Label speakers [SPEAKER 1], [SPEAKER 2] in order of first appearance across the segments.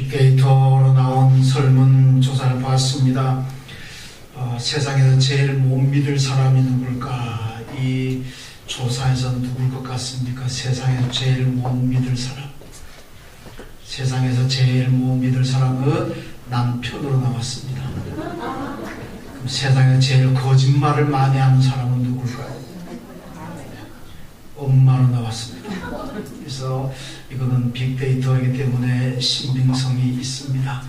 [SPEAKER 1] 빅데이터로 나온 설문조사를 봤습니다. 어, 세상에서 제일 못 믿을 사람이 누굴까? 이 조사에서 누굴 것 같습니까? 세상에서 제일 못 믿을 사람. 세상에서 제일 못 믿을 사람은 남편으로 나왔습니다. 그럼 세상에서 제일 거짓말을 많이 하는 사람은 누굴까요? 엄마로 나왔습니다. 그래서 이거는 빅데이터이기 때문에 신빙성이 있습니다.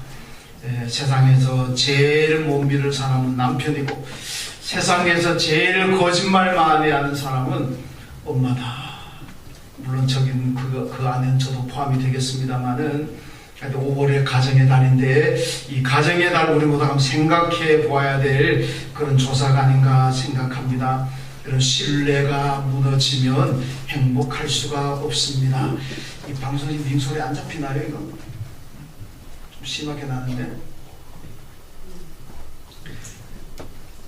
[SPEAKER 1] 예, 세상에서 제일 못 믿을 사람은 남편이고 세상에서 제일 거짓말 많이 하는 사람은 엄마다. 물론 저긴 그, 그 안에는 저도 포함이 되겠습니다만은 5월의 가정의 달인데 이 가정의 달 우리 모두 한번 생각해 보아야 될 그런 조사가 아닌가 생각합니다. 그런 신뢰가 무너지면 행복할 수가 없습니다. 이 방송이 밍소리 안 잡히나요 이거? 좀 심하게 나는데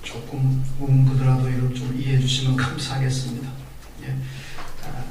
[SPEAKER 1] 조금 웅그더라도 이걸 좀 이해해 주시면 감사하겠습니다. 예. 아,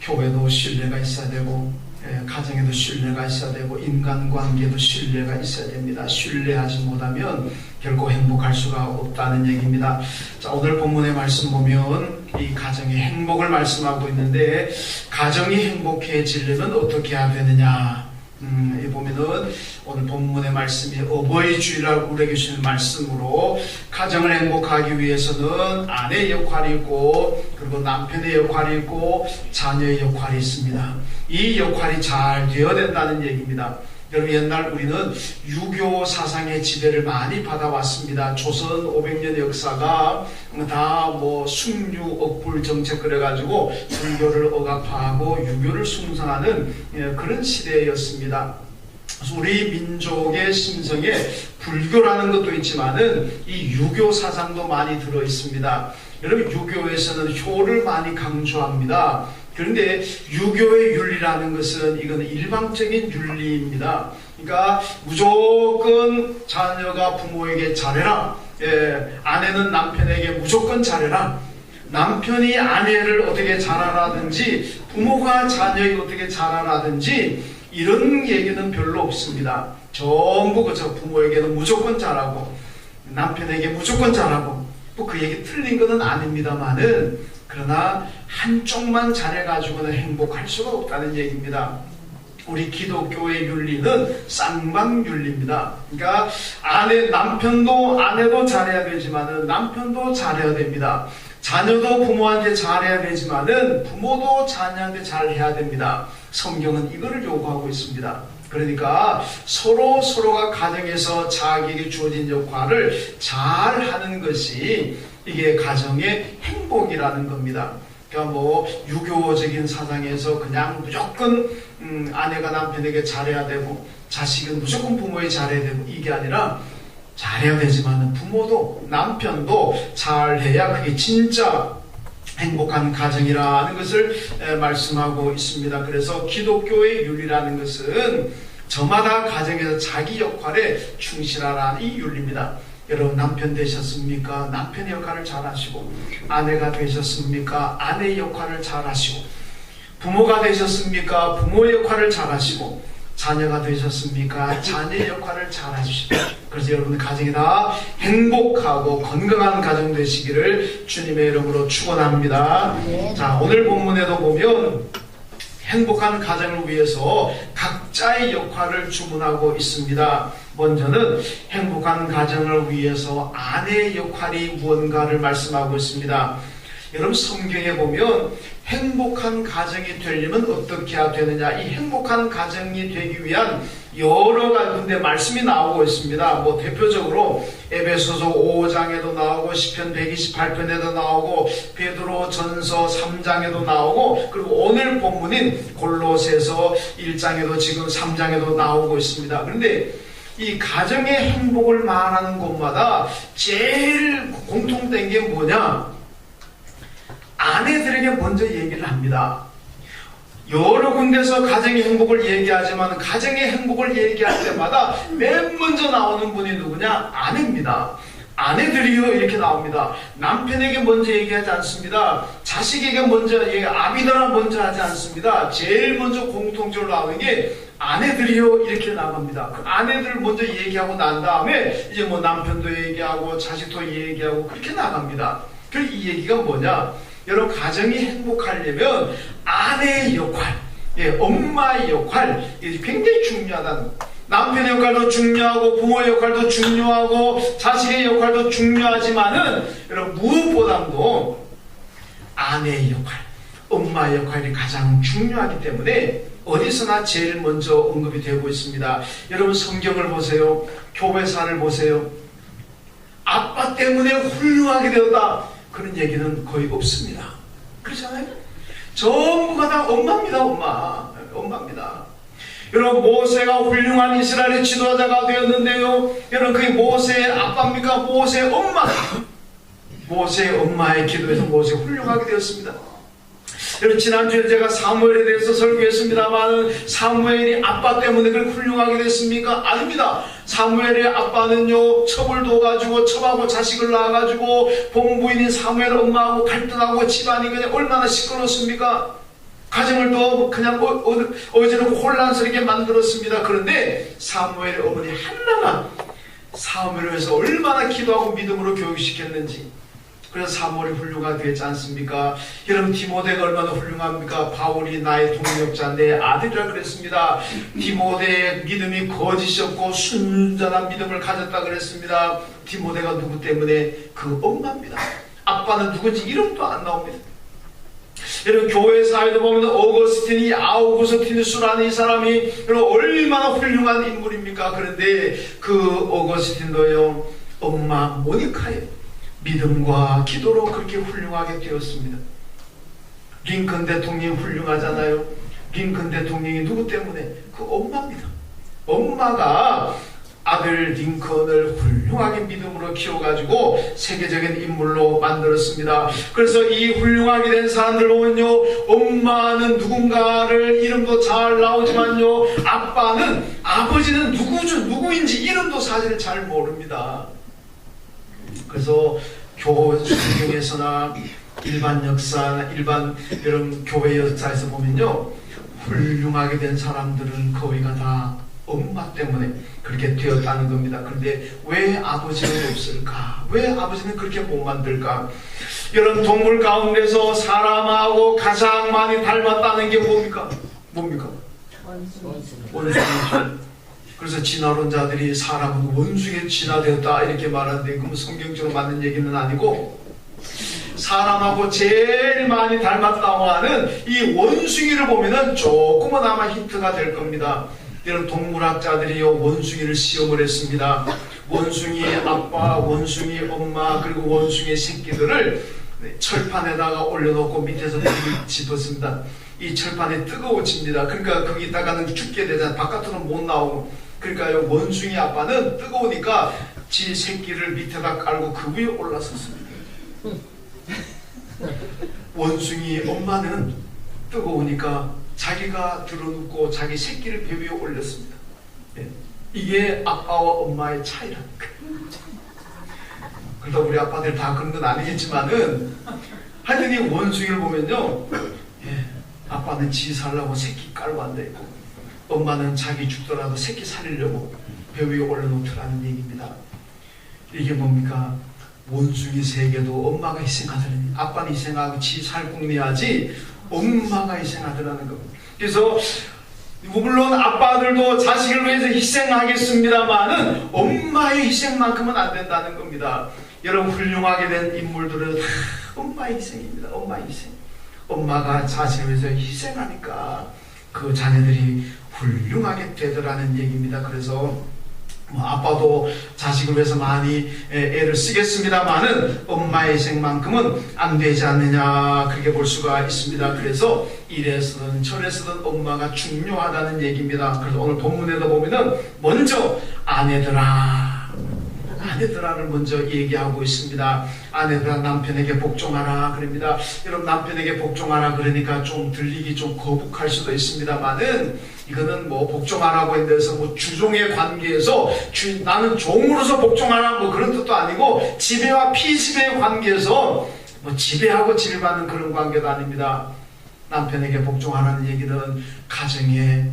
[SPEAKER 1] 교회도 신뢰가 있어야 되고 예, 가정에도 신뢰가 있어야 되고 인간관계도 신뢰가 있어야 됩니다. 신뢰하지 못하면 결코 행복할 수가 없다는 얘기입니다. 자 오늘 본문의 말씀 보면 이 가정의 행복을 말씀하고 있는데 가정이 행복해지려면 어떻게 해야 되느냐? 음, 이 보면은 오늘 본문의 말씀이 어버이 주일날 우리에게 주시는 말씀으로 가정을 행복하기 위해서는 아내의 역할이 있고 그리고 남편의 역할이 있고 자녀의 역할이 있습니다. 이 역할이 잘 되어야 된다는 얘기입니다. 여러분 옛날 우리는 유교 사상의 지배를 많이 받아왔습니다. 조선 500년 역사가 다뭐 숙류 억불 정책 그래가지고 불교를 억압하고 유교를 숭상하는 예, 그런 시대였습니다. 우리 민족의 심성에 불교라는 것도 있지만은 이 유교 사상도 많이 들어 있습니다. 여러분 유교에서는 효를 많이 강조합니다. 그런데 유교의 윤리라는 것은 이건 일방적인 윤리입니다. 그러니까 무조건 자녀가 부모에게 잘해라. 예, 아내는 남편에게 무조건 잘해라. 남편이 아내를 어떻게 잘하라든지 부모가 자녀에게 어떻게 잘하라든지 이런 얘기는 별로 없습니다. 전부 그저 부모에게는 무조건 잘하고 남편에게 무조건 잘하고 또 그 얘기 틀린 것은 아닙니다만은 그러나 한쪽만 잘해 가지고는 행복할 수가 없다는 얘기입니다. 우리 기독교의 윤리는 쌍방 윤리입니다. 그러니까 아내 남편도 아내도 잘해야 되지만은 남편도 잘해야 됩니다. 자녀도 부모한테 잘해야 되지만은 부모도 자녀한테 잘해야 됩니다. 성경은 이거를 요구하고 있습니다. 그러니까 서로 서로가 가정에서 자기에게 주어진 역할을 잘 하는 것이 이게 가정의 행복이라는 겁니다. 그러니까 뭐 유교적인 사상에서 그냥 무조건 음, 아내가 남편에게 잘해야 되고 자식은 무조건 부모에 잘해야 되고 이게 아니라 잘해야 되지만 부모도 남편도 잘해야 그게 진짜 행복한 가정이라는 것을 말씀하고 있습니다. 그래서 기독교의 윤리라는 것은 저마다 가정에서 자기 역할에 충실하라는 이 윤리입니다. 여러분 남편 되셨습니까? 남편의 역할을 잘 하시고 아내가 되셨습니까? 아내의 역할을 잘 하시고 부모가 되셨습니까? 부모의 역할을 잘 하시고 자녀가 되셨습니까? 자녀의 역할을 잘 해주시고 그래서 여러분 가정이 다 행복하고 건강한 가정 되시기를 주님의 이름으로 축원합니다. 자 오늘 본문에도 보면 행복한 가정을 위해서 각자의 역할을 주문하고 있습니다. 먼저는 행복한 가정을 위해서 아내의 역할이 무언가를 말씀하고 있습니다. 여러분 성경에 보면 행복한 가정이 되려면 어떻게 해야 되느냐 이 행복한 가정이 되기 위한 여러 가지 말씀이 나오고 있습니다. 뭐 대표적으로 에베소서 5장에도 나오고 시편 128편에도 나오고 베드로 전서 3장에도 나오고 그리고 오늘 본문인 골로새서 1장에도 지금 3장에도 나오고 있습니다. 그런데 이 가정의 행복을 말하는 곳마다 제일 공통된 게 뭐냐? 아내들에게 먼저 얘기를 합니다. 여러 군데서 가정의 행복을 얘기하지만 가정의 행복을 얘기할 때마다 맨 먼저 나오는 분이 누구냐? 아내입니다. 아내들이요 이렇게 나옵니다. 남편에게 먼저 얘기하지 않습니다. 자식에게 먼저 얘기, 아비더라 먼저 하지 않습니다. 제일 먼저 공통적으로 나오는 게 아내들이요 이렇게 나갑니다. 그 아내들 먼저 얘기하고 난 다음에 이제 뭐 남편도 얘기하고 자식도 얘기하고 그렇게 나갑니다. 그이 얘기가 뭐냐? 여러분 가정이 행복하려면 아내의 역할, 예, 엄마의 역할 이게 굉장히 중요하다는 거. 남편의 역할도 중요하고 부모의 역할도 중요하고 자식의 역할도 중요하지만은 여러분 무엇보다도 아내의 역할, 엄마의 역할이 가장 중요하기 때문에 어디서나 제일 먼저 언급이 되고 있습니다. 여러분 성경을 보세요. 교회사를 보세요. 아빠 때문에 훌륭하게 되었다. 그런 얘기는 거의 없습니다. 그렇잖아요? 전부가 다 엄마입니다, 엄마. 엄마입니다. 여러분, 모세가 훌륭한 이스라엘의 지도자가 되었는데요. 여러분, 그게 모세의 아빠입니까? 모세의 엄마. 모세의 엄마의 기도에서 모세 훌륭하게 되었습니다. 여러분 지난주에 제가 사무엘에 대해서 설교했습니다만 사무엘이 아빠 때문에 그렇게 훌륭하게 됐습니까? 아닙니다. 사무엘의 아빠는요 첩을 둬가지고 첩하고 자식을 낳아가지고 본부인인 사무엘 엄마하고 갈등하고 집안이 그냥 얼마나 시끄럽습니까? 가정을 또 그냥 어, 어, 혼란스럽게 만들었습니다. 그런데 사무엘의 어머니 한나가 사무엘을 위해서 얼마나 기도하고 믿음으로 교육시켰는지 그래서 사무엘이 훌륭하게 되지 않습니까? 여러분 디모데가 얼마나 훌륭합니까? 바울이 나의 동력자 내 아들이라 그랬습니다. 디모데의 믿음이 거짓이었고 순전한 믿음을 가졌다 그랬습니다. 디모데가 누구 때문에? 그 엄마입니다. 아빠는 누군지 이름도 안 나옵니다. 여러분 교회 사회도 보면 어거스틴이 아우구스티누스라는 이 사람이 여러분 얼마나 훌륭한 인물입니까? 그런데 그 어거스틴도요 엄마 모니카의 믿음과 기도로 그렇게 훌륭하게 되었습니다. 링컨 대통령이 훌륭하잖아요. 링컨 대통령이 누구 때문에? 그 엄마입니다. 엄마가 아들 링컨을 훌륭하게 믿음으로 키워가지고 세계적인 인물로 만들었습니다. 그래서 이 훌륭하게 된 사람들 보면요, 엄마는 누군가를 이름도 잘 나오지만요, 아빠는 아버지는 누구죠, 누구인지 이름도 사실 잘 모릅니다. 그래서 교 성경에서나 일반 역사, 일반 여러분 교회 역사에서 보면요, 훌륭하게 된 사람들은 거의가 다 엄마 때문에 그렇게 되었다는 겁니다. 그런데 왜 아버지는 없을까? 왜 아버지는 그렇게 못 만들까? 여러분 동물 가운데서 사람하고 가장 많이 닮았다는 게 뭡니까? 뭡니까? 원숭이죠. 그래서 진화론자들이 사람은 원숭이에 진화되었다 이렇게 말하는데 그럼 성경적으로 맞는 얘기는 아니고 사람하고 제일 많이 닮았다고 하는 이 원숭이를 보면은 조금은 아마 힌트가 될 겁니다. 이런 동물학자들이 요 원숭이를 시험을 했습니다. 원숭이 아빠, 원숭이 엄마 그리고 원숭이 새끼들을 철판에다가 올려놓고 밑에서 집었습니다. 이 철판이 뜨거워집니다. 그러니까 거기다가는 죽게 되잖아요. 바깥으로 못 나오고. 그러니까요 원숭이 아빠는 뜨거우니까 지 새끼를 밑에다 깔고 그 위에 올라섰습니다. 원숭이 엄마는 뜨거우니까 자기가 들어눕고 자기 새끼를 배 위에 올렸습니다. 예. 이게 아빠와 엄마의 거예요. 그러다 우리 아빠들 다 그런 건 아니겠지만은 하여튼 이 원숭이를 보면요. 예. 아빠는 지 살라고 새끼 깔고 앉아있고 엄마는 자기 죽더라도 새끼 살리려고 배 위에 올려놓더라는 얘기입니다. 이게 뭡니까? 원숭이 세계도 엄마가 희생하더니 아빠는 희생하고 지 살궁내야지 엄마가 희생하더라는 겁니다. 그래서 물론 아빠들도 자식을 위해서 희생하겠습니다만은 엄마의 희생만큼은 안 된다는 겁니다. 여러분 훌륭하게 된 인물들은 다 엄마의 희생입니다. 엄마의 희생. 엄마가 자식을 위해서 희생하니까 그 자녀들이 훌륭하게 되더라는 얘기입니다. 그래서 뭐 아빠도 자식을 위해서 많이 애를 쓰겠습니다만은 엄마의 희생만큼은 안 되지 않느냐 그렇게 볼 수가 있습니다. 그래서 이래서든 저래서든 엄마가 중요하다는 얘기입니다. 그래서 오늘 본문에도 보면은 먼저 아내들아 아내들아를 먼저 얘기하고 있습니다. 아내들아 남편에게 복종하라 그럽니다. 여러분 남편에게 복종하라 그러니까 좀 들리기 좀 거북할 수도 있습니다만은 이거는 뭐 복종하라고 했는데서 뭐 주종의 관계에서 주, 나는 종으로서 복종하라 뭐 그런 뜻도 아니고 지배와 피지배의 관계에서 뭐 지배하고 지배받는 그런 관계도 아닙니다. 남편에게 복종하라는 얘기는 가정에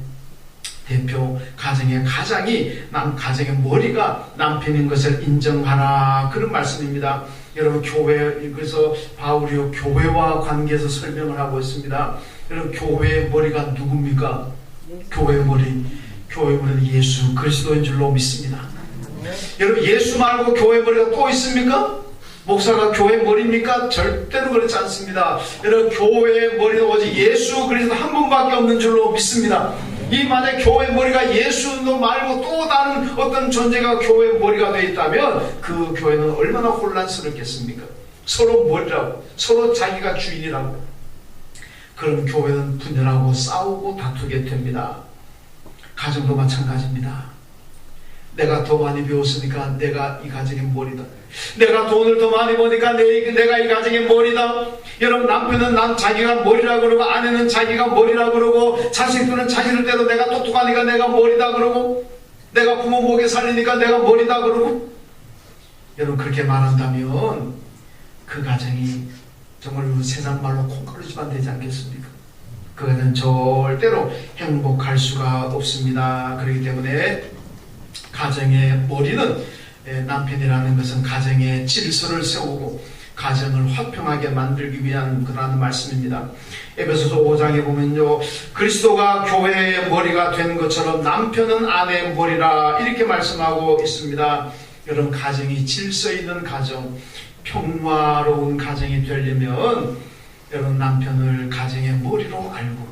[SPEAKER 1] 대표 가정의 가장이 남 가정의 머리가 남편인 것을 인정하라 그런 말씀입니다. 여러분 교회 그래서 바울이 교회와 관계에서 설명을 하고 있습니다. 여러분 교회의 머리가 누굽니까? 교회의 머리 교회의 머리는 예수 그리스도인 줄로 믿습니다. 여러분 예수 말고 교회 머리가 또 있습니까? 목사가 교회 머리입니까? 절대로 그렇지 않습니다. 여러분 교회의 머리는 오직 예수 그리스도 한 분밖에 없는 줄로 믿습니다. 이 만약 교회 머리가 예수도 말고 또 다른 어떤 존재가 교회 머리가 되어 있다면 그 교회는 얼마나 혼란스럽겠습니까? 서로 머리라고 서로 자기가 주인이라고 그럼 교회는 분열하고 싸우고 다투게 됩니다. 가정도 마찬가지입니다. 내가 더 많이 배웠으니까 내가 이 가정의 머리다. 내가 돈을 더 많이 버니까 내, 내가 이 가정의 머리다. 여러분 남편은 난 자기가 머리라 그러고 아내는 자기가 머리라 그러고 자식들은 자식들 대로 내가 똑똑하니까 내가 머리다 그러고 내가 부모 목에 살리니까 내가 머리다 그러고 여러분 그렇게 말한다면 그 가정이 정말 세상 말로 콩가루 집안 되지 않겠습니까? 그거는 절대로 행복할 수가 없습니다. 그렇기 때문에 가정의 머리는 예, 남편이라는 것은 가정의 질서를 세우고 가정을 화평하게 만들기 위한 그러한 말씀입니다. 에베소서 5장에 보면요. 그리스도가 교회의 머리가 된 것처럼 남편은 아내의 머리라 이렇게 말씀하고 있습니다. 여러분 가정이 질서 있는 가정, 평화로운 가정이 되려면 여러분 남편을 가정의 머리로 알고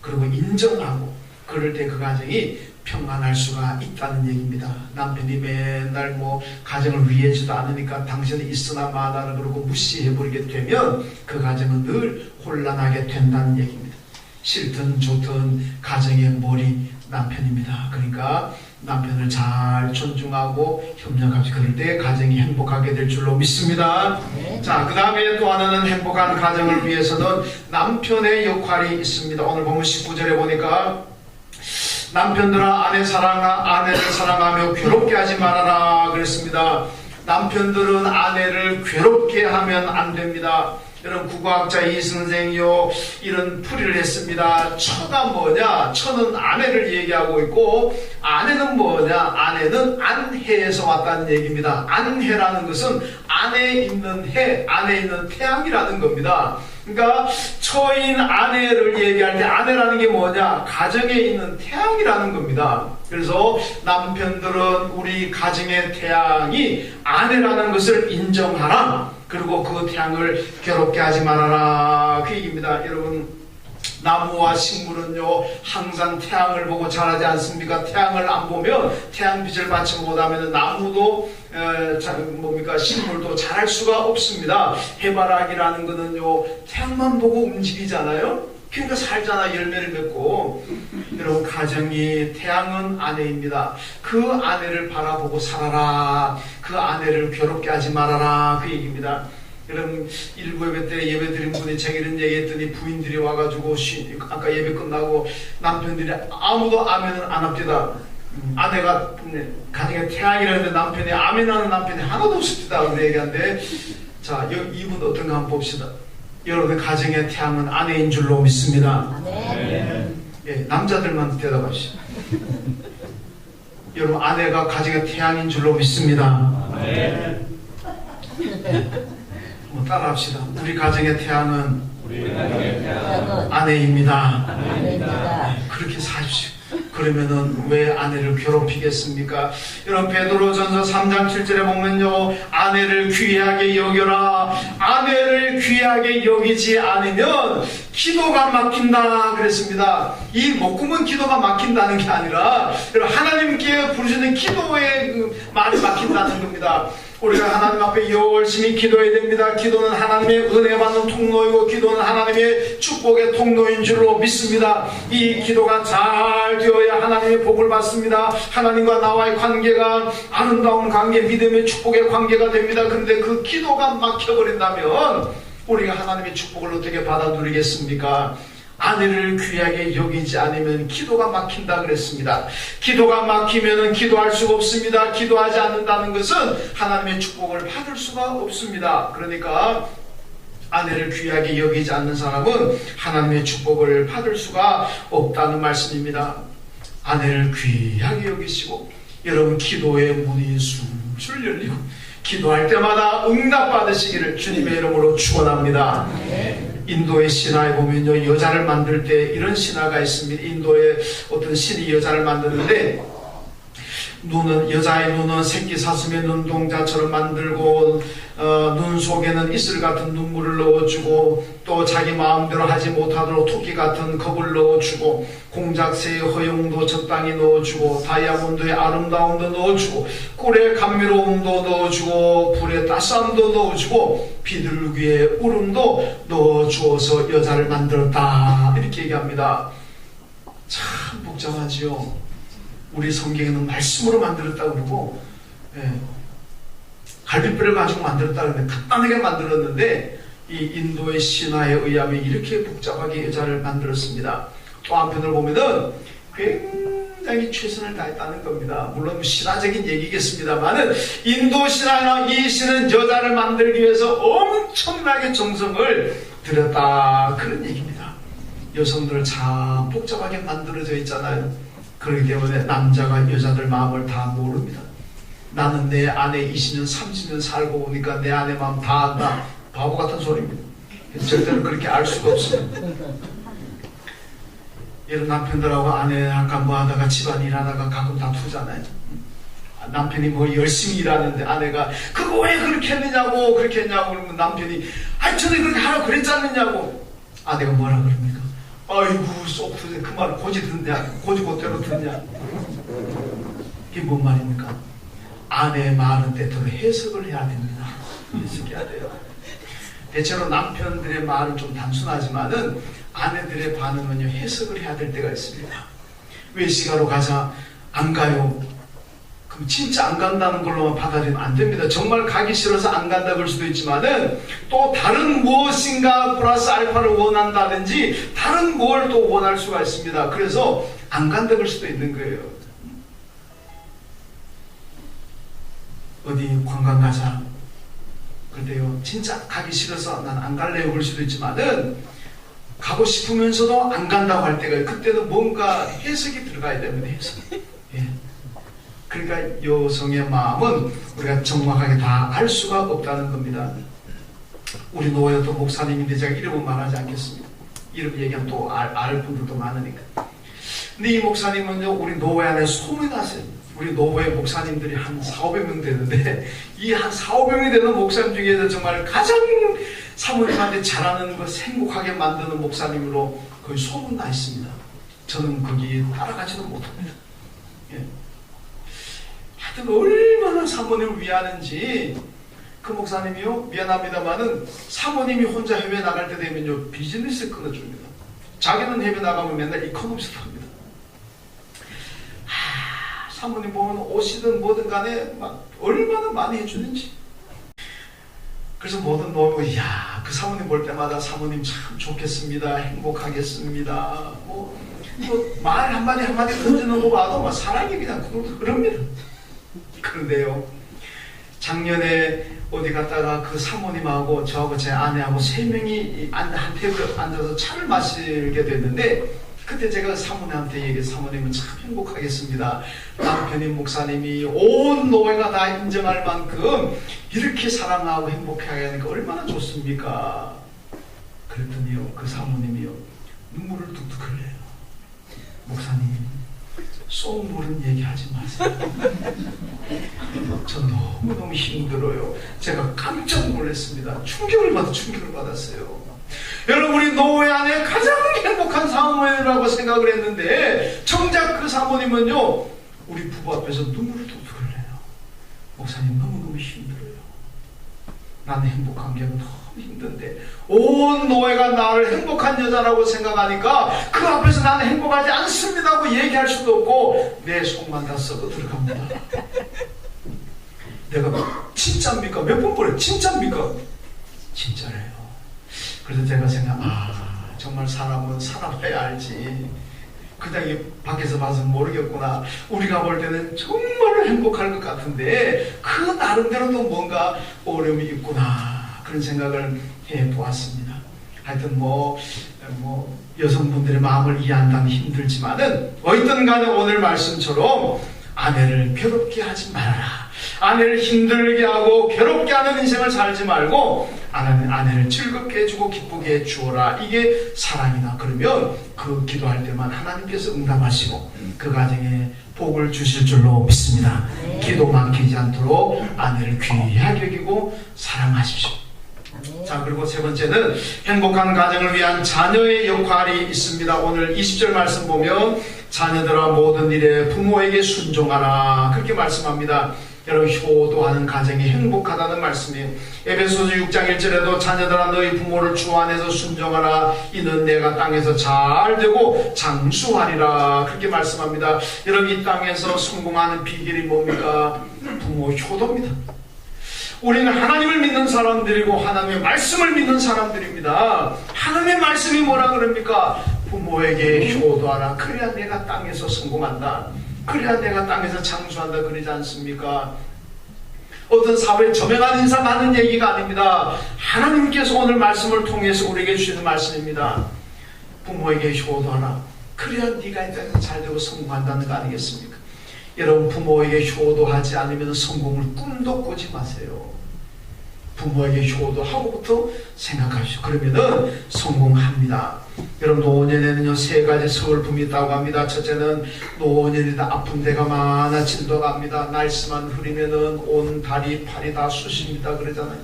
[SPEAKER 1] 그리고 인정하고 그럴 때 그 가정이 평안할 수가 있다는 얘기입니다. 남편이 맨날 뭐 가정을 위해주도 않으니까 당신은 있으나 마나를 그러고 무시해버리게 되면 그 가정은 늘 혼란하게 된다는 얘기입니다. 싫든 좋든 가정의 머리 남편입니다. 그러니까 남편을 잘 존중하고 협력하지 그럴 때 가정이 행복하게 될 줄로 믿습니다. 네. 자, 그 다음에 또 하나는 행복한 가정을 위해서는 남편의 역할이 있습니다. 오늘 보면 19절에 보니까 남편들아 아내 사랑 아내를 사랑하며 괴롭게 하지 말아라 그랬습니다. 남편들은 아내를 괴롭게 하면 안 됩니다. 여러분 국어학자 이 선생이요 이런 풀이를 했습니다. 처가 뭐냐? 처는 아내를 얘기하고 있고 아내는 뭐냐? 아내는 안해에서 왔다는 얘기입니다. 안해라는 것은 안에 있는 해, 안에 있는 태양이라는 겁니다. 그러니까 처인 아내를 얘기할 때 아내라는 게 뭐냐? 가정에 있는 태양이라는 겁니다. 그래서 남편들은 우리 가정의 태양이 아내라는 것을 인정하라. 그리고 그 태양을 괴롭게 하지 말아라. 그 얘기입니다. 여러분, 나무와 식물은요, 항상 태양을 보고 자라지 않습니까? 태양을 안 보면, 태양 빛을 받지 못하면 나무도, 에, 자, 뭡니까? 식물도 자랄 수가 없습니다. 해바라기라는 거는요, 태양만 보고 움직이잖아요? 그러니까 살잖아, 열매를 맺고. 여러분, 가정이 태양은 아내입니다. 그 아내를 바라보고 살아라. 그 아내를 괴롭게 하지 말아라. 그 얘기입니다. 여러분 일부 예배 때 예배 드린 분이 제가 이런 얘기 했더니 부인들이 와가지고 쉬, 아까 예배 끝나고 남편들이 아무도 아멘을 안 합니다. 음, 아내가 가정에 태양이라는데 남편이 아멘하는 남편이 하나도 없습니다. 그런 얘기한데 자 이분 어떤가 한번 봅시다. 여러분 가정의 태양은 아내인 줄로 믿습니다. 네. 예, 남자들만 대답하시죠. 여러분 아내가 가정의 태양인 줄로 믿습니다. 네. 뭐 따라합시다. 우리 가정의 태양은 아내입니다. 아내입니다. 네, 그렇게 사십시오. 그러면은 왜 아내를 괴롭히겠습니까? 여러분 베드로전서 3장 7절에 보면요 아내를 귀하게 여겨라 아내를 귀하게 여기지 않으면 기도가 막힌다 그랬습니다. 이 목구멍 기도가 막힌다는 게 아니라 하나님께 부르시는 기도의 그 말이 막힌다는 겁니다. 우리가 하나님 앞에 열심히 기도해야 됩니다. 기도는 하나님의 은혜 받는 통로이고 기도는 하나님의 축복의 통로인 줄로 믿습니다. 이 기도가 잘 되어야 하나님의 복을 받습니다. 하나님과 나와의 관계가 아름다운 관계, 믿음의 축복의 관계가 됩니다. 그런데 그 기도가 막혀버린다면 우리가 하나님의 축복을 어떻게 받아 누리겠습니까? 아내를 귀하게 여기지 않으면 기도가 막힌다 그랬습니다. 기도가 막히면 기도할 수가 없습니다. 기도하지 않는다는 것은 하나님의 축복을 받을 수가 없습니다. 그러니까 아내를 귀하게 여기지 않는 사람은 하나님의 축복을 받을 수가 없다는 말씀입니다. 아내를 귀하게 여기시고 여러분 기도의 문이 술술 열리고 기도할 때마다 응답받으시기를 주님의 이름으로 축원합니다. 인도의 신화에 보면요 여자를 만들 때 이런 신화가 있습니다. 인도의 어떤 신이 여자를 만드는데 눈은 여자의 눈은 새끼 사슴의 눈동자처럼 만들고 어, 눈 속에는 이슬 같은 눈물을 넣어주고 또 자기 마음대로 하지 못하도록 토끼 같은 겁을 넣어주고 공작새의 허용도 적당히 넣어주고 다이아몬드의 아름다움도 넣어주고 꿀의 감미로움도 넣어주고 불의 따스함도 넣어주고 비둘기의 울음도 넣어주어서 여자를 만들었다 이렇게 얘기합니다. 참 복잡하지요. 우리 성경에는 말씀으로 만들었다 그러고 예, 갈비뼈를 가지고 만들었다 그러는데 간단하게 만들었는데 이 인도의 신화에 의하면 이렇게 복잡하게 여자를 만들었습니다. 또 한편으로 보면은 굉장히 최선을 다했다는 겁니다. 물론 신화적인 얘기겠습니다만은 인도 신화나 이 신은 여자를 만들기 위해서 엄청나게 정성을 들였다 그런 얘기입니다. 여성들 참 복잡하게 만들어져 있잖아요. 그렇기 때문에 남자가 여자들 마음을 다 모릅니다. 나는 내 아내 20년, 30년 살고 오니까 내 아내 마음 다 안다. 바보 같은 소리입니다. 절대로 그렇게 알 수가 없습니다. 이런 남편들하고 아내 아까 뭐 하다가 집안 일 하다가 가끔 다투잖아요. 남편이 뭐 열심히 일하는데 아내가 그거 왜 그렇게 했느냐고 그렇게 했냐고 그러면 남편이 아니 전에 그렇게 하라고 그랬지 않느냐고 아내가 뭐라 그럽니까? 아이고 쏙그 말을 고지 듣냐 고지 곧대로 듣냐 이게 뭔 말입니까? 아내의 말은 때때로 해석을 해야 됩니다. 해석해야 돼요. 대체로 남편들의 말은 좀 단순하지만은 아내들의 반응은요 해석을 해야 될 때가 있습니다. 외식하러 가자 안 가요. 그럼 진짜 안 간다는 걸로만 받아들이면 안 됩니다. 정말 가기 싫어서 안 간다 그럴 수도 있지만은 또 다른 무엇인가 플러스 알파를 원한다든지 다른 뭘 또 원할 수가 있습니다. 그래서 안 간다 그럴 수도 있는 거예요. 어디 관광 가자. 그런데요, 진짜 가기 싫어서 난 안 갈래요 그럴 수도 있지만은 가고 싶으면서도 안 간다고 할 때가 그때는 뭔가 해석이 들어가야 됩니다. 해석. 예. 그러니까 여성의 마음은 우리가 정확하게 다 알 수가 없다는 겁니다. 우리 노예도 목사님인데 제가 이름은 말하지 않겠습니다. 이름 얘기하면 또 알, 알 분들도 많으니까. 근데 이 목사님은요, 우리 노예 안에 소문이 났어요. 우리 노예 목사님들이 한 4, 500명 되는데, 이 한 4, 500명이 되는 목사님 중에서 정말 가장 사모님한테 잘하는 것, 행복하게 만드는 목사님으로 거의 소문 나 있습니다. 저는 거기 따라가지도 못합니다. 예. 하여튼 얼마나 사모님을 위하는지 그 목사님이요 미안합니다만은 사모님이 혼자 해외 나갈 때 되면요 비즈니스 끊어줍니다. 자기는 해외 나가면 맨날 이코노미스트 합니다. 하, 사모님 보면 옷이든 뭐든 간에 막 얼마나 많이 해주는지. 그래서 뭐든 놓고 야그 사모님 볼 때마다 사모님 참 좋겠습니다 행복하겠습니다 뭐말 한마디 한마디 던지는 거 봐도 막 사랑이 그냥 흐릅니다. 그런데요, 작년에 어디 갔다가 그 사모님하고 저하고 제 아내하고 세 명이 한 테이블에 앉아서 차를 마시게 됐는데, 그때 제가 사모님한테 얘기해 사모님은 참 행복하겠습니다. 남편이 목사님이 온 노예가 다 인정할 만큼 이렇게 사랑하고 행복하게 하니까 얼마나 좋습니까? 그랬더니요, 그 사모님이요, 눈물을 뚝뚝 흘려요. 목사님, 속 모른 얘기 하지 마세요. 저 너무너무 힘들어요. 제가 깜짝 놀랐습니다. 충격을 받아 충격을 받았어요. 여러분 우리 노예 안에 가장 행복한 사모님이라고 생각을 했는데 정작 그 사모님은요 우리 부부 앞에서 눈물을 뚝뚝 흘려요. 목사님 너무너무 힘들어요. 나는 행복한 게 너무 힘든데 온 노예가 나를 행복한 여자라고 생각하니까 그 앞에서 나는 행복하지 않습니다고 얘기할 수도 없고 내 속만 다 썩어 들어갑니다. 내가 진짜입니까? 몇 번 보래 진짜입니까? 진짜래요. 그래서 제가 생각 아 정말 사람은 살아봐야 알지. 그냥 이 밖에서 봐서 모르겠구나. 우리가 볼 때는 정말 행복할 것 같은데 그 나름대로도 뭔가 어려움이 있구나. 그런 생각을 해 보았습니다. 하여튼 뭐 뭐 여성분들의 마음을 이해한다면 힘들지만은 어쨌든 간에 오늘 말씀처럼 아내를 괴롭게 하지 말아라. 아내를 힘들게 하고 괴롭게 하는 인생을 살지 말고 아내를 즐겁게 해주고 기쁘게 해주어라. 이게 사랑이다. 그러면 그 기도할 때만 하나님께서 응답하시고 그 가정에 복을 주실 줄로 믿습니다. 기도 막히지 않도록 아내를 귀하게 여기고 사랑하십시오. 자 그리고 세 번째는 행복한 가정을 위한 자녀의 역할이 있습니다. 오늘 20절 말씀 보면 자녀들아 모든 일에 부모에게 순종하라 그렇게 말씀합니다. 여러분 효도하는 가정이 행복하다는 말씀이에요. 에베소서 6장 1절에도 자녀들아 너희 부모를 주 안에서 순종하라 이는 내가 땅에서 잘 되고 장수하리라 그렇게 말씀합니다. 여러분 이 땅에서 성공하는 비결이 뭡니까? 부모 효도입니다. 우리는 하나님을 믿는 사람들이고 하나님의 말씀을 믿는 사람들입니다. 하나님의 말씀이 뭐라 그럽니까? 부모에게 효도하라. 그래야 내가 땅에서 성공한다. 그래야 내가 땅에서 장수한다. 그러지 않습니까? 어떤 사회에 저명한 인상 하는 얘기가 아닙니다. 하나님께서 오늘 말씀을 통해서 우리에게 주시는 말씀입니다. 부모에게 효도하라. 그래야 네가 이 땅에서 잘 되고 성공한다는 거 아니겠습니까? 여러분 부모에게 효도하지 않으면 성공을 꿈도 꾸지 마세요. 부모에게 효도하고부터 생각하시오. 그러면은 성공합니다. 여러분 노년에는요 세 가지 서울품이 있다고 합니다. 첫째는 노년이다 아픈 데가 많아진다고 합니다. 날씨만 흐리면은 온 다리 팔이 다 쑤십니다. 그러잖아요.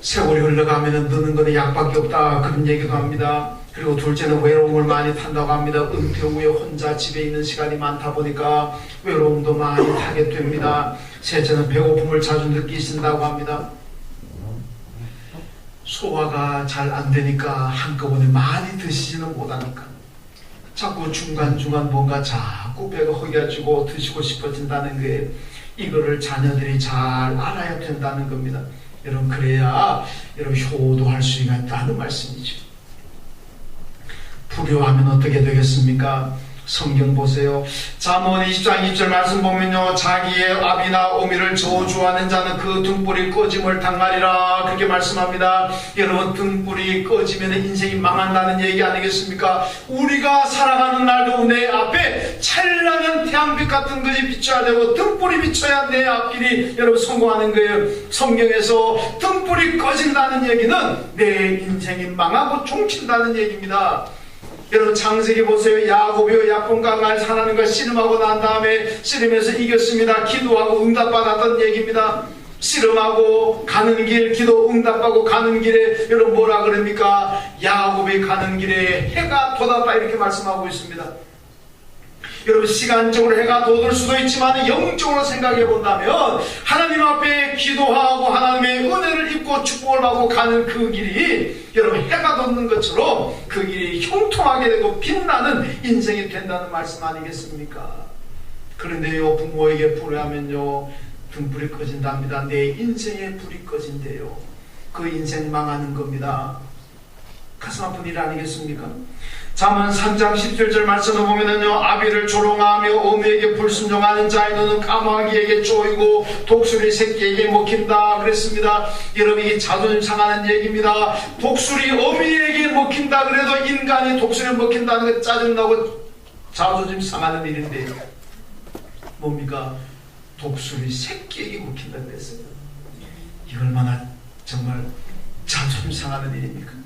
[SPEAKER 1] 세월이 흘러가면은 느는 거는 약밖에 없다 그런 얘기도 합니다. 그리고 둘째는 외로움을 많이 탄다고 합니다. 은퇴 후에 혼자 집에 있는 시간이 많다 보니까 외로움도 많이 타게 됩니다. 셋째는 배고픔을 자주 느끼신다고 합니다. 소화가 잘 안 되니까 한꺼번에 많이 드시지는 못하니까 자꾸 중간중간 뭔가 자꾸 배가 허기가지고 드시고 싶어진다는 게 이거를 자녀들이 잘 알아야 된다는 겁니다. 여러분 그래야 여러분 효도할 수 있다는 말씀이죠. 불효하면 어떻게 되겠습니까? 성경 보세요. 잠언 20장 2절 말씀 보면요. 자기의 아비나 어미를 저주하는 자는 그 등불이 꺼짐을 당하리라. 그렇게 말씀합니다. 여러분 등불이 꺼지면 인생이 망한다는 얘기 아니겠습니까? 우리가 살아가는 날도 내 앞에 찬란한 태양빛 같은 것이 비춰야 되고 등불이 비춰야 내 앞길이 여러분 성공하는 거예요. 성경에서 등불이 꺼진다는 얘기는 내 인생이 망하고 종친다는 얘기입니다. 여러분 창세기 보세요. 야곱이요 약본과 날 하나님과 씨름하고 난 다음에 씨름해서 이겼습니다. 기도하고 응답받았던 얘기입니다. 씨름하고 가는 길, 기도 응답하고 가는 길에 여러분 뭐라 그럽니까? 야곱이 가는 길에 해가 돋았다 이렇게 말씀하고 있습니다. 여러분 시간적으로 해가 돋을 수도 있지만 영적으로 생각해 본다면 하나님 앞에 기도하고 하나님의 은혜를 입고 축복을 받고 가는 그 길이 여러분 해가 돋는 것처럼 그 길이 형통하게 되고 빛나는 인생이 된다는 말씀 아니겠습니까? 그런데요 부모에게 불효하면요 등불이 꺼진답니다. 내 인생의 불이 꺼진대요. 그 인생 망하는 겁니다. 가슴 아픈 일 아니겠습니까? 잠언 3장 17절 말씀을 보면은요 아비를 조롱하며 어미에게 불순종하는 자의 눈은 까마귀에게 쪼이고 독수리 새끼에게 먹힌다 그랬습니다. 여러분 이게 자존심 상하는 얘기입니다. 독수리 어미에게 먹힌다 그래도 인간이 독수리 먹힌다는 게 짜증나고 자존심 상하는 일인데 뭡니까? 독수리 새끼에게 먹힌다 그랬어요. 이 얼마나 정말 자존심 상하는 일입니까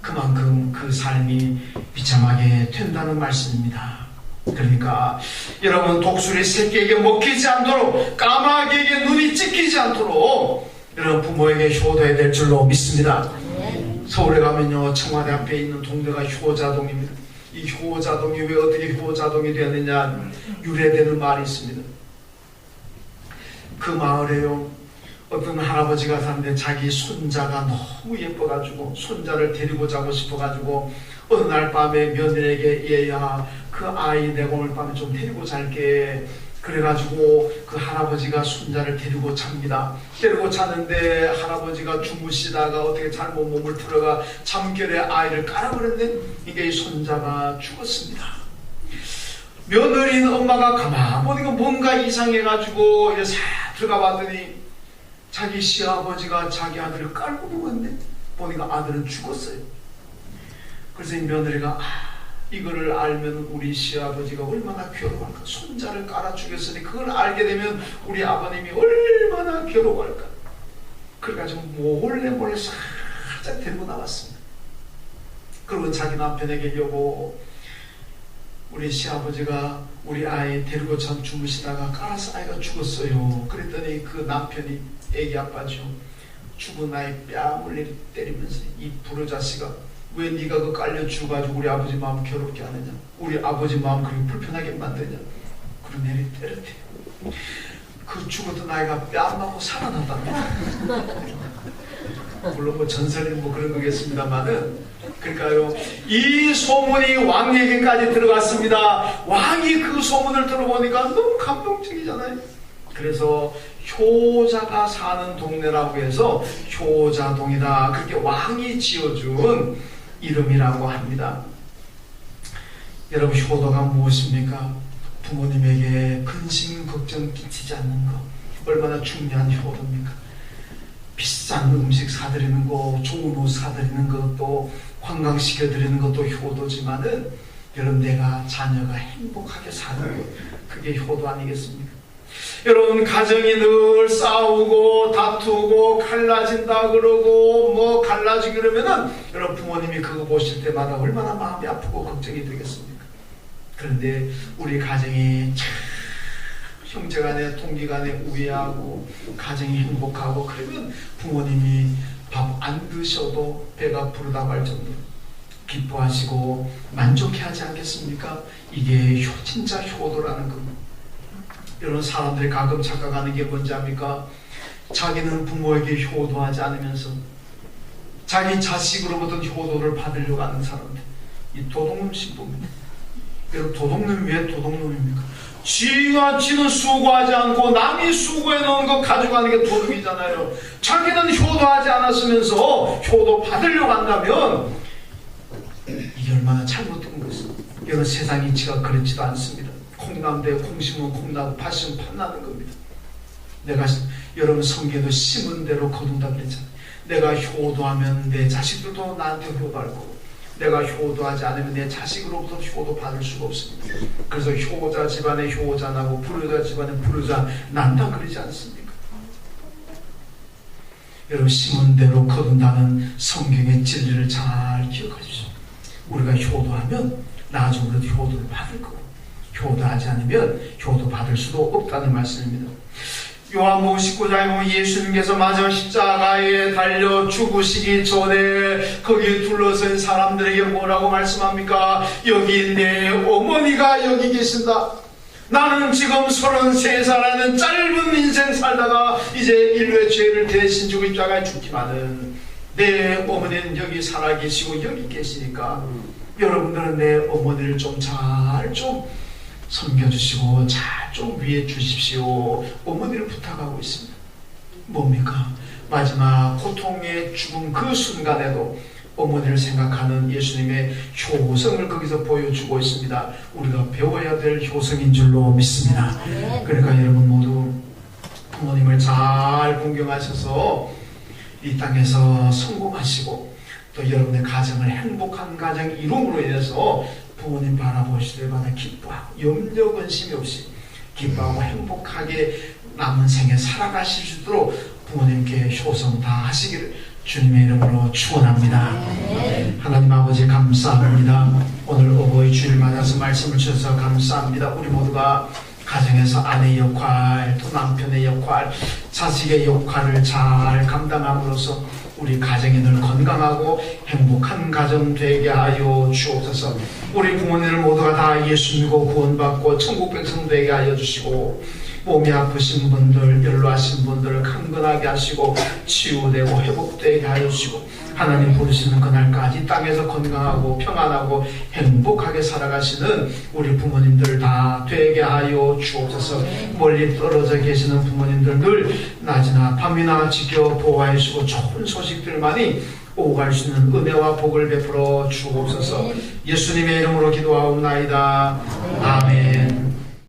[SPEAKER 1] 그만큼 그 삶이 비참하게 된다는 말씀입니다. 그러니까 여러분 독수리 새끼에게 먹히지 않도록 까마귀에게 눈이 찍히지 않도록 여러분 부모에게 효도해야 될 줄로 믿습니다. 서울에 가면요 청와대 앞에 있는 동네가 효자동입니다. 이 효자동이 왜 어떻게 효자동이 되었느냐 유래되는 말이 있습니다. 그 마을에요 어떤 할아버지가 사는데 자기 손자가 너무 예뻐가지고 손자를 데리고 자고 싶어가지고 어느 날 밤에 며느리에게 얘야 그 아이 내가 오늘 밤에 좀 데리고 잘게 그래가지고 그 할아버지가 손자를 데리고 잡니다. 데리고 자는데 할아버지가 주무시다가 어떻게 잘못 몸을 풀어가 잠결에 아이를 깔아버렸네. 이게 이 손자가 죽었습니다. 며느리는 엄마가 가만 보니까 뭔가 이상해가지고 이제 싹 들어가 봤더니 자기 시아버지가 자기 아들을 깔고 누웠네. 보니까 아들은 죽었어요. 그래서 이 며느리가 아, 이거를 알면 우리 시아버지가 얼마나 괴로워할까. 손자를 깔아 죽였으니 그걸 알게 되면 우리 아버님이 얼마나 괴로워할까. 그래가지고 몰래 몰래 살짝 데리고 나왔습니다. 그리고 자기 남편에게 여보 우리 시아버지가 우리 아이 데리고 참 주무시다가 깔아서 아이가 죽었어요. 그랬더니 그 남편이 애기 아빠죠. 죽은 아이 뺨을 때리면서 이 부르자식아 왜 네가 그 깔려 죽어가지고 우리 아버지 마음 괴롭게 하느냐? 우리 아버지 마음 그렇게 불편하게 만드냐? 그런 애를 때렸대. 그 죽었던 아이가 뺨 맞고 살아났답니다. 물론 뭐 전설이 뭐 그런 거겠습니다만은 그러니까요 이 소문이 왕에게까지 들어갔습니다. 왕이 그 소문을 들어보니까 너무 감동적이잖아요. 그래서 효자가 사는 동네라고 해서 효자동이다 그렇게 왕이 지어준 이름이라고 합니다 여러분 효도가 무엇입니까? 부모님에게 근심 걱정 끼치지 않는 것 얼마나 중요한 효도입니까? 비싼 음식 사드리는 거, 좋은 옷 사드리는 것도 관광시켜 드리는 것도 효도지만은 여러분 내가 자녀가 행복하게 사는 것 그게 효도 아니겠습니까? 여러분 가정이 늘 싸우고 다투고 갈라진다 그러고 뭐 갈라지기 그러면은 여러분 부모님이 그거 보실 때마다 얼마나 마음이 아프고 걱정이 되겠습니까? 그런데 우리 가정이 참 형제간에 동기간에 우애하고 가정이 행복하고 그러면 부모님이 밥 안 드셔도 배가 부르다 말 정도로 기뻐하시고 만족해하지 않겠습니까? 이게 효, 진짜 효도라는 겁니다. 이런 사람들이 가끔 착각하는 게 뭔지 압니까? 자기는 부모에게 효도하지 않으면서 자기 자식으로부터 효도를 받으려고 하는 사람들 이 도둑놈 신부입니다. 도둑놈이 왜 도둑놈입니까? 지가 지는 수고하지 않고 남이 수고해 놓은 거 가져가는 게 도둑이잖아요. 자기는 효도하지 않았으면서 효도 받으려고 한다면 이게 얼마나 잘못된 것입니다. 여러분 세상 이치가 그렇지도 않습니다. 콩나무에 콩 심으면 콩나무 팥 심으면 팥 나는 겁니다. 내가 여러분 성경도 심은 대로 거둔다 그랬잖아요. 내가 효도하면 내 자식들도 나한테 효도할 거고 내가 효도하지 않으면 내 자식으로부터 효도 받을 수가 없습니다. 그래서 효자 집안에 효자 나고 불효자 집안에 불효자 난다 그러지 않습니까? 여러분 심은 대로 거둔다는 성경의 진리를 잘 기억하십시오. 우리가 효도하면 나중으로도 효도를 받을 거고 효도하지 않으면 효도 받을 수도 없다는 말씀입니다. 요한복음 19장에 보면 예수님께서 마지막 십자가에 달려 죽으시기 전에 거기에 둘러선 사람들에게 뭐라고 말씀합니까? 여기 내 어머니가 여기 계신다. 나는 지금 33살하는 짧은 인생 살다가 이제 인류의 죄를 대신 주고 십자가에 죽지만은 내 어머니는 여기 살아계시고 여기 계시니까 여러분들은 내 어머니를 좀 잘좀 섬겨주시고 잘좀 위해 주십시오. 어머니를 부탁하고 있습니다. 뭡니까? 마지막 고통의 죽음 그 순간에도 어머니를 생각하는 예수님의 효성을 거기서 보여주고 있습니다. 우리가 배워야 될 효성인 줄로 믿습니다. 그러니까 여러분 모두 부모님을 잘 공경하셔서 이 땅에서 성공하시고 또 여러분의 가정을 행복한 가정 이룸으로 인해서 부모님 바라보실 때마다 기뻐하고 염려 근심이 없이 기뻐하고 행복하게 남은 생에 살아가실 수 있도록 부모님께 효성 다 하시기를 주님의 이름으로 축원합니다. 하나님 아버지 감사합니다. 오늘 어버이 주일 맞아서 말씀을 주셔서 감사합니다. 우리 모두가 가정에서 아내의 역할, 또 남편의 역할, 자식의 역할을 잘 감당함으로써 우리 가정이 늘 건강하고 행복한 가정 되게 하여 주옵소서. 우리 부모님들 모두가 다 예수 믿고 구원받고 천국 백성 되게 하여 주시고 몸이 아프신 분들, 연로하신 분들을 강건하게 하시고 치유되고 회복되게 하여 주시고 하나님 부르시는 그날까지 땅에서 건강하고 평안하고 행복하게 살아가시는 우리 부모님들 다 되게 하여 주옵소서. 멀리 떨어져 계시는 부모님들 늘 낮이나 밤이나 지켜 보호해 주시고 좋은 소식들만이 오갈 수 있는 은혜와 복을 베풀어 주옵소서. 예수님의 이름으로 기도하옵나이다. 아멘